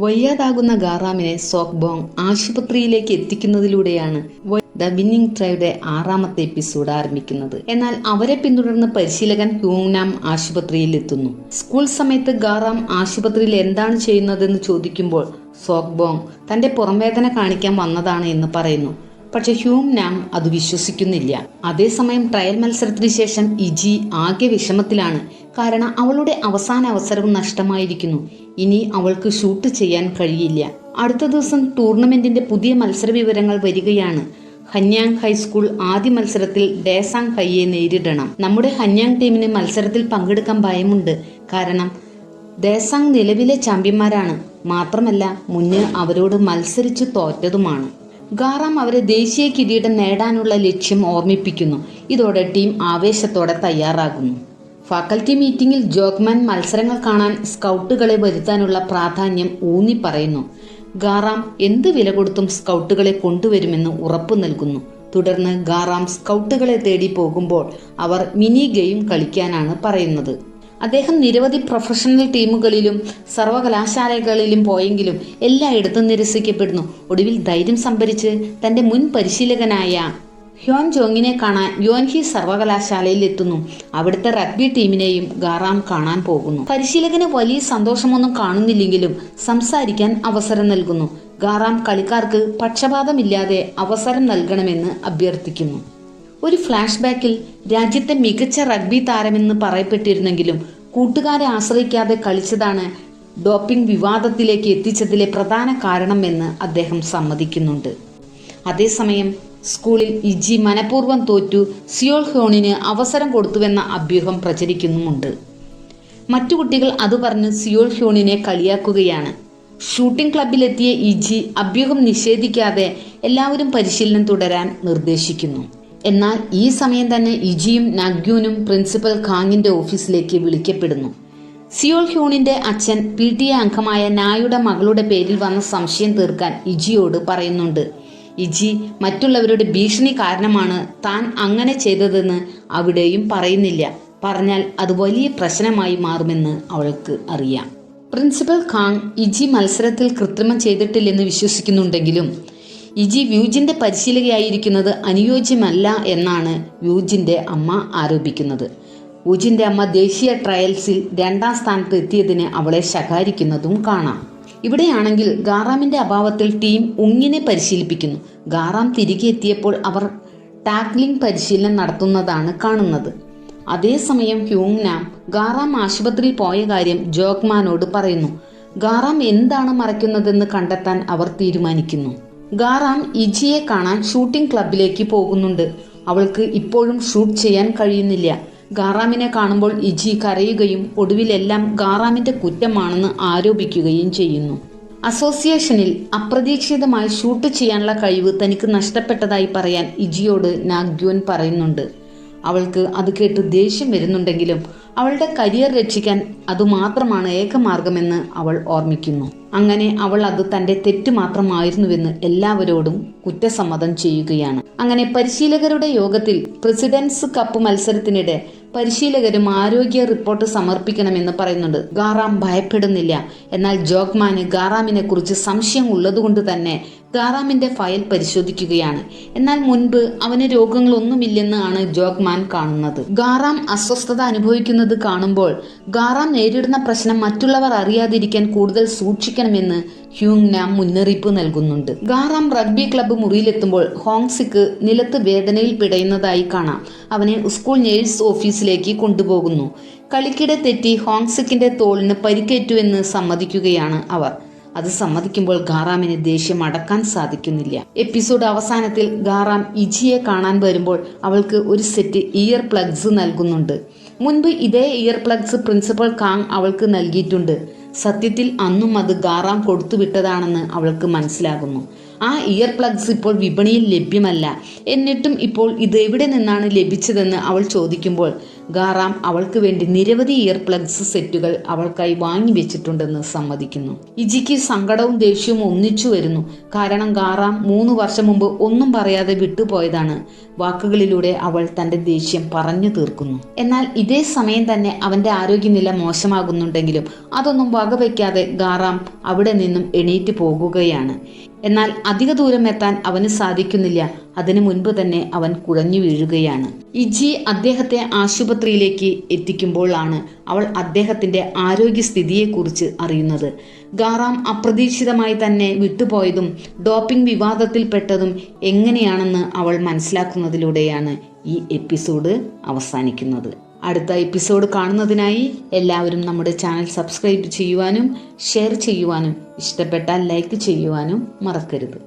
വയ്യാതാകുന്ന ഗാറാമിനെ സോക്ബോങ് ആശുപത്രിയിലേക്ക് എത്തിക്കുന്നതിലൂടെയാണ് the winning ട്രൈയുടെ ആറാമത്തെ episode ആരംഭിക്കുന്നത്. എന്നാൽ അവരെ പിന്തുടർന്ന് പരിശീലകൻ ഹ്യൂങ്നാം ആശുപത്രിയിൽ എത്തുന്നു സ്കൂൾ സമയത്ത് ഗാറാം ആശുപത്രിയിൽ എന്താണ് ചെയ്യുന്നതെന്ന് ചോദിക്കുമ്പോൾ സോക്ബോങ് തന്റെ പുറംവേദന കാണിക്കാൻ വന്നതാണ് എന്ന് പറയുന്നു. പക്ഷെ ഹ്യൂം നാം അത് വിശ്വസിക്കുന്നില്ല. അതേസമയം ട്രയൽ മത്സരത്തിന് ശേഷം ഇജി ആകെ വിഷമത്തിലാണ്. കാരണം അവളുടെ അവസാന അവസരവും നഷ്ടമായിരിക്കുന്നു. ഇനി അവൾക്ക് ഷൂട്ട് ചെയ്യാൻ കഴിയില്ല. അടുത്ത ദിവസം ടൂർണമെന്റിന്റെ പുതിയ മത്സര വിവരങ്ങൾ വരികയാണ്. ഹന്യാങ് ഹൈസ്കൂൾ ആദ്യ മത്സരത്തിൽ ഡേസാങ് ഹൈയെ നേരിടണം. നമ്മുടെ ഹന്യാങ് ടീമിന് മത്സരത്തിൽ പങ്കെടുക്കാൻ ഭയമുണ്ട്. കാരണം ദേസാങ് നിലവിലെ ചാമ്പ്യന്മാരാണ്. മാത്രമല്ല മുന്ന് അവരോട് മത്സരിച്ചു തോറ്റതുമാണ്. ഗാറാം അവരെ ദേശീയ കിരീടം നേടാനുള്ള ലക്ഷ്യം ഓർമ്മിപ്പിക്കുന്നു. ഇതോടെ ടീം ആവേശത്തോടെ തയ്യാറാകുന്നു. ഫാക്കൽറ്റി മീറ്റിംഗിൽ ജോഗ്മാൻ മത്സരങ്ങൾ കാണാൻ സ്കൗട്ടുകളെ വരുത്താനുള്ള പ്രാധാന്യം ഊന്നി പറയുന്നു. ഗാറാം എന്ത് വില കൊടുത്തും സ്കൗട്ടുകളെ കൊണ്ടുവരുമെന്ന് ഉറപ്പു നൽകുന്നു. തുടർന്ന് ഗാറാം സ്കൗട്ടുകളെ തേടി പോകുമ്പോൾ അവർ മിനി ഗെയിം കളിക്കാനാണ് പറയുന്നത്. അദ്ദേഹം നിരവധി പ്രൊഫഷണൽ ടീമുകളിലും സർവകലാശാലകളിലും പോയെങ്കിലും എല്ലായിടത്തും നിരസിക്കപ്പെടുന്നു. ഒടുവിൽ ധൈര്യം സംഭരിച്ച് തന്റെ മുൻ പരിശീലകനായ ഹ്യോൻ ജോങ്ങിനെ കാണാൻ യോൻഹി സർവകലാശാലയിൽ എത്തുന്നു അവിടുത്തെ റഗ്ബി ടീമിനെയും ഗാറാം കാണാൻ പോകുന്നു. പരിശീലകന് വലിയ സന്തോഷമൊന്നും കാണുന്നില്ലെങ്കിലും സംസാരിക്കാൻ അവസരം നൽകുന്നു. ഗാറാം കളിക്കാർക്ക് പക്ഷപാതമില്ലാതെ അവസരം നൽകണമെന്ന് അഭ്യർത്ഥിക്കുന്നു. ഒരു ഫ്ലാഷ് ബാക്കിൽ രാജ്യത്തെ മികച്ച റഗ്ബി താരമെന്ന് പറയപ്പെട്ടിരുന്നെങ്കിലും കൂട്ടുകാരെ ആശ്രയിക്കാതെ കളിച്ചതാണ് ഡോപ്പിംഗ് വിവാദത്തിലേക്ക് എത്തിച്ചതിലെ പ്രധാന കാരണം എന്ന് അദ്ദേഹം സമ്മതിക്കുന്നുണ്ട്. അതേസമയം സ്കൂളിൽ ഇജി മനഃപൂർവം തോറ്റു സിയോൾ ഹ്യോണിന് അവസരം കൊടുത്തുവെന്ന അഭ്യൂഹം പ്രചരിക്കുന്നുമുണ്ട്. മറ്റു കുട്ടികൾ അത് പറഞ്ഞ് സിയോൾ ഹ്യോണിനെ കളിയാക്കുകയാണ്. ഷൂട്ടിംഗ് ക്ലബിലെത്തിയ ഇജി അഭ്യൂഹം നിഷേധിക്കാതെ എല്ലാവരും പരിശീലനം തുടരാൻ നിർദ്ദേശിക്കുന്നു. എന്നാൽ ഈ സമയം തന്നെ ഇജിയും നഗ്യൂനും പ്രിൻസിപ്പൽ ഖാങ്ങിന്റെ ഓഫീസിലേക്ക് വിളിക്കപ്പെടുന്നു. സിയോൾ ഹ്യൂണിന്റെ അച്ഛൻ പി ടി എ അംഗമായ നായുടെ മകളുടെ പേരിൽ വന്ന സംശയം തീർക്കാൻ ഇജിയോട് പറയുന്നുണ്ട്. ഇജി മറ്റുള്ളവരുടെ ഭീഷണി കാരണമാണ് താൻ അങ്ങനെ ചെയ്തതെന്ന് അവിടെയും പറയുന്നില്ല. പറഞ്ഞാൽ അത് വലിയ പ്രശ്നമായി മാറുമെന്ന് അവൾക്ക് അറിയാം. പ്രിൻസിപ്പൽ ഖാങ് ഇജി മത്സരത്തിൽ കൃത്രിമം ചെയ്തിട്ടില്ലെന്ന് വിശ്വസിക്കുന്നുണ്ടെങ്കിലും ഇജി വ്യൂജിന്റെ പരിശീലകയായിരിക്കുന്നത് അനുയോജ്യമല്ല എന്നാണ് വ്യൂജിന്റെ അമ്മ ആരോപിക്കുന്നത്. വ്യൂജിന്റെ അമ്മ ദേശീയ ട്രയൽസിൽ രണ്ടാം സ്ഥാനത്ത് എത്തിയതിന് അവളെ ശകാരിക്കുന്നതും കാണാം. ഇവിടെയാണെങ്കിൽ ഗാറാമിന്റെ അഭാവത്തിൽ ടീം ഉങ്ങിനെ പരിശീലിപ്പിക്കുന്നു. ഗാറാം തിരികെ എത്തിയപ്പോൾ അവർ ടാക്ലിംഗ് പരിശീലനം നടത്തുന്നതാണ് കാണുന്നത്. അതേസമയം ഹ്യൂങ്നാം ഗാറാം ആശുപത്രിയിൽ പോയ കാര്യം ജോഗ്മാനോട് പറയുന്നു. ഗാറാം എന്താണ് മറയ്ക്കുന്നതെന്ന് കണ്ടെത്താൻ അവർ തീരുമാനിക്കുന്നു. ഗാറാം ഇജിയെ കാണാൻ ഷൂട്ടിംഗ് ക്ലബിലേക്ക് പോകുന്നുണ്ട്. അവൾക്ക് ഇപ്പോഴും ഷൂട്ട് ചെയ്യാൻ കഴിയുന്നില്ല. ഗാറാമിനെ കാണുമ്പോൾ ഇജി കരയുകയും ഒടുവിലെല്ലാം ഗാറാമിന്റെ കുറ്റമാണെന്ന് ആരോപിക്കുകയും ചെയ്യുന്നു. അസോസിയേഷനിൽ അപ്രതീക്ഷിതമായി ഷൂട്ട് ചെയ്യാനുള്ള കഴിവ് തനിക്ക് നഷ്ടപ്പെട്ടതായി പറയാൻ ഇജിയോട് നാഗ്യുവൻ പറയുന്നുണ്ട്. അവൾക്ക് അത് കേട്ട് ദേഷ്യം വരുന്നുണ്ടെങ്കിലും അവളുടെ കരിയർ രക്ഷിക്കാൻ അതുമാത്രമാണ് ഏകമാർഗമെന്ന് അവൾ ഓർമ്മിക്കുന്നു. അങ്ങനെ അവൾ അത് തന്റെ തെറ്റ് മാത്രമായിരുന്നുവെന്ന് എല്ലാവരോടും കുറ്റസമ്മതം ചെയ്യുകയാണ്. അങ്ങനെ പരിശീലകരുടെ യോഗത്തിൽ പ്രസിഡൻസ് കപ്പ് മത്സരത്തിനിടെ പരിശീലകരും ആരോഗ്യ റിപ്പോർട്ട് സമർപ്പിക്കണമെന്ന് പറയുന്നുണ്ട്. ഗാറാം ഭയപ്പെടുന്നില്ല. എന്നാൽ ജോഗ്മാന് ഗാറാമിനെ കുറിച്ച് സംശയം ഉള്ളതുകൊണ്ട് തന്നെ ഗാറാമിന്റെ ഫയൽ പരിശോധിക്കുകയാണ്. എന്നാൽ മുൻപ് അവന് രോഗങ്ങളൊന്നുമില്ലെന്ന് ആണ് ജോഗ്മാൻ കാണുന്നത്. ഗാറാം അസ്വസ്ഥത അനുഭവിക്കുന്നത് കാണുമ്പോൾ ഗാറാം നേരിടുന്ന പ്രശ്നം മറ്റുള്ളവർ അറിയാതിരിക്കാൻ കൂടുതൽ സൂക്ഷിക്കണമെന്ന് ഹ്യൂങ് നാം മുന്നറിയിപ്പ് നൽകുന്നുണ്ട്. ഗാറാം റഗ്ബി ക്ലബ്ബ് മുറിയിലെത്തുമ്പോൾ ഹോങ്സിക്ക് നിലത്ത് വേദനയിൽ പിടയുന്നതായി കാണാം. അവനെ സ്കൂൾ നേഴ്സ് ഓഫീസിലേക്ക് കൊണ്ടുപോകുന്നു. കളിക്കിടെ തെറ്റി ഹോങ്സിക്കിന്റെ തോളിന് പരിക്കേറ്റുവെന്ന് സമ്മതിക്കുകയാണ് അവർ. അത് സമ്മതിക്കുമ്പോൾ ഗാറാമിന് ദേഷ്യം അടക്കാൻ സാധിക്കുന്നില്ല. എപ്പിസോഡ് അവസാനത്തിൽ ഗാറാം ഇജിയെ കാണാൻ വരുമ്പോൾ അവൾക്ക് ഒരു സെറ്റ് ഇയർ പ്ലഗ്സ് നൽകുന്നുണ്ട്. മുൻപ് ഇതേ ഇയർ പ്ലഗ്സ് പ്രിൻസിപ്പൽ കാങ് അവൾക്ക് നൽകിയിട്ടുണ്ട്. സത്യത്തിൽ അന്നും അത് ഗാറാം കൊടുത്തുവിട്ടതാണെന്ന് അവൾക്ക് മനസ്സിലാകുന്നു. ആ ഇയർ പ്ലഗ്സ് ഇപ്പോൾ വിപണിയിൽ ലഭ്യമല്ല. എന്നിട്ടും ഇപ്പോൾ ഇത് എവിടെ നിന്നാണ് ലഭിച്ചതെന്ന് അവൾ ചോദിക്കുമ്പോൾ ഗാറാം അവൾക്ക് വേണ്ടി നിരവധി ഇയർ പ്ലഗ്സ് സെറ്റുകൾ അവൾക്കായി വാങ്ങി വെച്ചിട്ടുണ്ടെന്ന് സമ്മതിക്കുന്നു. ഇജിക്ക് സങ്കടവും ദേഷ്യവും ഒന്നിച്ചു വരുന്നു. കാരണം ഗാറാം മൂന്ന് വർഷം മുമ്പ് ഒന്നും പറയാതെ വിട്ടുപോയതാണ്. വാക്കുകളിലൂടെ അവൾ തന്റെ ദേഷ്യം പറഞ്ഞു തീർക്കുന്നു. എന്നാൽ ഇതേ സമയം തന്നെ അവന്റെ ആരോഗ്യനില മോശമാകുന്നുണ്ടെങ്കിലും അതൊന്നും വകവയ്ക്കാതെ ഗാറാം അവിടെ നിന്നും എണീറ്റ് പോകുകയാണ്. എന്നാൽ അധിക ദൂരം എത്താൻ അവന് സാധിക്കുന്നില്ല. അതിനു മുൻപ് തന്നെ അവൻ കുഴഞ്ഞു വീഴുകയാണ്. ഇജി അദ്ദേഹത്തെ ആശുപത്രിയിലേക്ക് എത്തിക്കുമ്പോഴാണ് അവൾ അദ്ദേഹത്തിന്റെ ആരോഗ്യസ്ഥിതിയെക്കുറിച്ച് അറിയുന്നത്. ഗാറാം അപ്രതീക്ഷിതമായി തന്നെ വിട്ടുപോയതും ഡോപ്പിംഗ് വിവാദത്തിൽപ്പെട്ടതും എങ്ങനെയാണെന്ന് അവൾ മനസ്സിലാക്കുന്നതിലൂടെയാണ് ഈ എപ്പിസോഡ് അവസാനിക്കുന്നത്. അടുത്ത എപ്പിസോഡ് കാണുന്നതിനായി എല്ലാവരും നമ്മുടെ ചാനൽ സബ്സ്ക്രൈബ് ചെയ്യുവാനും ഷെയർ ചെയ്യുവാനും ഇഷ്ടപ്പെട്ടാൽ ലൈക്ക് ചെയ്യുവാനും മറക്കരുത്.